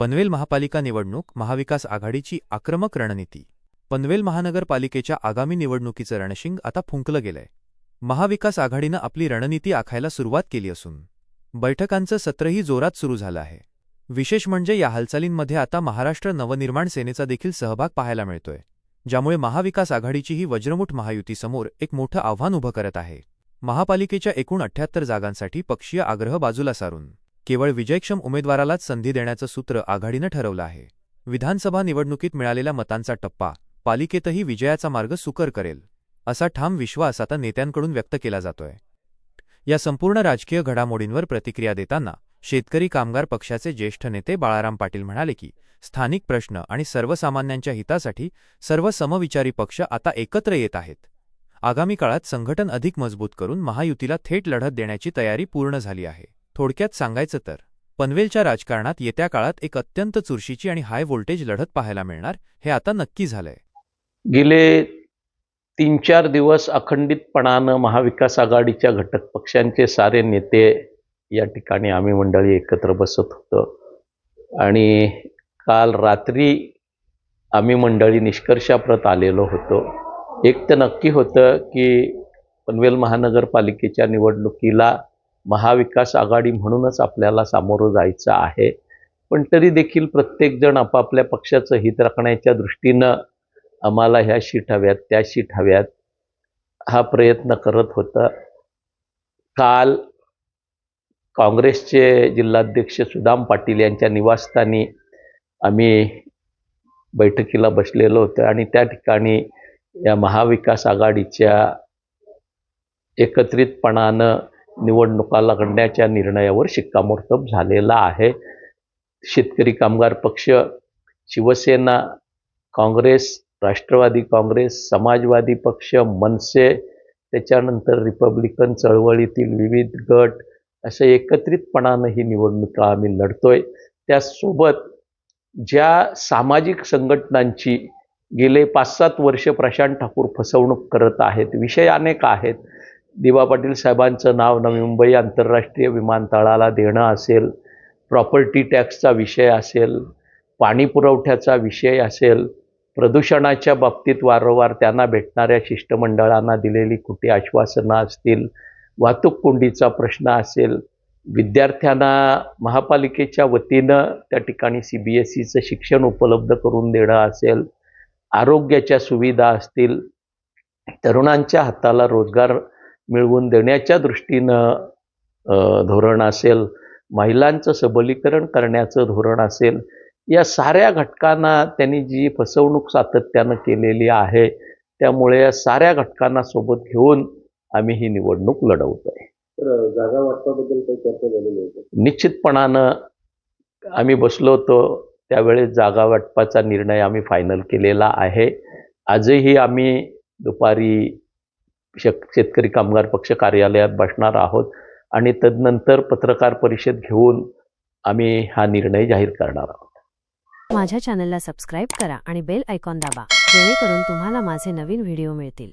पनवेल महापालिका निवडणूक महाविकास आघाडीची आक्रमक रणनीती. पनवेल महानगरपालिकेच्या आगामी निवडणुकीचं रणशिंग आता फुंकलं गेलंय. महाविकास आघाडीनं आपली रणनीती आखायला सुरुवात केली असून बैठकांचं सत्रही जोरात सुरू झालं आहे. विशेष म्हणजे या हालचालींमध्ये आता महाराष्ट्र नवनिर्माण सेनेचा देखील सहभाग पाहायला मिळतोय ज्यामुळे महाविकास आघाडीची ही वज्रमुठ महायुतीसमोर एक मोठं आव्हान उभं करत आहे. महापालिकेच्या एकूण अठ्ठ्याहत्तर जागांसाठी पक्षीय आग्रह बाजूला सारून केवळ विजयक्षम उमेदवारालाच संधी देण्याचं सूत्र आघाडीनं ठरवलं आहे. विधानसभा निवडणुकीत मिळालेल्या मतांचा टप्पा पालिकेतही विजयाचा मार्ग सुकर करेल असा ठाम विश्वास आता नेत्यांकडून व्यक्त केला जातोय. या संपूर्ण राजकीय घडामोडींवर प्रतिक्रिया देताना शेतकरी कामगार पक्षाचे ज्येष्ठ नेते बाळाराम पाटील म्हणाले की स्थानिक प्रश्न आणि सर्वसामान्यांच्या हितासाठी सर्व समविचारी पक्ष आता एकत्र येत आहेत. आगामी काळात संघटन अधिक मजबूत करून महायुतीला थेट लढत देण्याची तयारी पूर्ण झाली आहे. थोडक्यात सांगायचं तर पनवेलच्या राजकारणात येत्या काळात एक अत्यंत चुरशीची आणि हाय व्होल्टेज लढत पाहायला मिळणार हे आता नक्की झालंय. गेले तीन चार दिवस अखंडितपणानं महाविकास आघाडीच्या घटक पक्षांचे सारे नेते या ठिकाणी आम्ही मंडळी एकत्र बसत होतो. आणि काल रात्री आम्ही मंडळी निष्कर्षाप्रत आलेलो होतो. एक तर नक्की होतं की पनवेल महानगरपालिकेच्या निवडणुकीला महाविकास आघाडी म्हणूनच आपल्याला सामोरं जायचं आहे. पण तरी देखील प्रत्येकजण आपापल्या पक्षाचं हित राखण्याच्या दृष्टीनं आम्हाला ह्या शीट हव्यात त्या शीट हव्यात हा प्रयत्न करत होता. काल काँग्रेसचे जिल्हाध्यक्ष सुदाम पाटील यांच्या निवासस्थानी आम्ही बैठकीला बसलेलो होतो आणि त्या ठिकाणी या महाविकास आघाडीच्या एकत्रितपणानं निवडणुका लढण्याच्या निर्णयावर शिक्कामोर्तब झालेला आहे. शेतकरी कामगार पक्ष शिवसेना काँग्रेस राष्ट्रवादी काँग्रेस समाजवादी पक्ष मनसे त्याच्यानंतर रिपब्लिकन चळवळीतील विविध गट असं एकत्रितपणानं ही निवडणुका आम्ही लढतोय. त्यासोबत ज्या सामाजिक संघटनांची गेले पाच सात वर्ष प्रशांत ठाकूर फसवणूक करत आहेत विषय अनेक आहेत. दिवा पाटील साहेबांचं नाव नवी मुंबई आंतरराष्ट्रीय विमानतळाला देणं असेल प्रॉपर्टी टॅक्सचा विषय असेल पाणी पुरवठ्याचा विषय असेल प्रदूषणाच्या बाबतीत वारंवार त्यांना भेटणाऱ्या शिष्टमंडळांना दिलेली कुठे आश्वासनं असतील वाहतूक कोंडीचा प्रश्न असेल विद्यार्थ्यांना महापालिकेच्या वतीनं त्या ठिकाणी सी बी एस सीचं शिक्षण उपलब्ध करून देणं असेल आरोग्याच्या सुविधा असतील तरुणांच्या हाताला रोजगार मिळवून देण्याच्या दृष्टीनं धोरण असेल महिलांचं सबलीकरण करण्याचं धोरण असेल या साऱ्या घटकांना त्यांनी जी फसवणूक सातत्यानं केलेली आहे त्यामुळे या साऱ्या घटकांना सोबत घेऊन आम्ही ही निवडणूक लढवतोय तर जागा वाटपाबद्दल काही चर्चा झालेली आहे का? निश्चितपणानं आम्ही बसलो होतो त्यावेळेस जागा वाटपाचा निर्णय आम्ही फायनल केलेला आहे आजही आम्ही दुपारी शक शेतकरी कामगार पक्ष कार्यालयात बसणार आहोत आणि तदनंतर पत्रकार परिषद घेऊन आम्ही हा निर्णय जाहीर करणार आहोत. माझ्या चॅनलला सबस्क्राईब करा आणि बेल आयकॉन दाबा जेणेकरून तुम्हाला माझे नवीन व्हिडिओ मिळतील.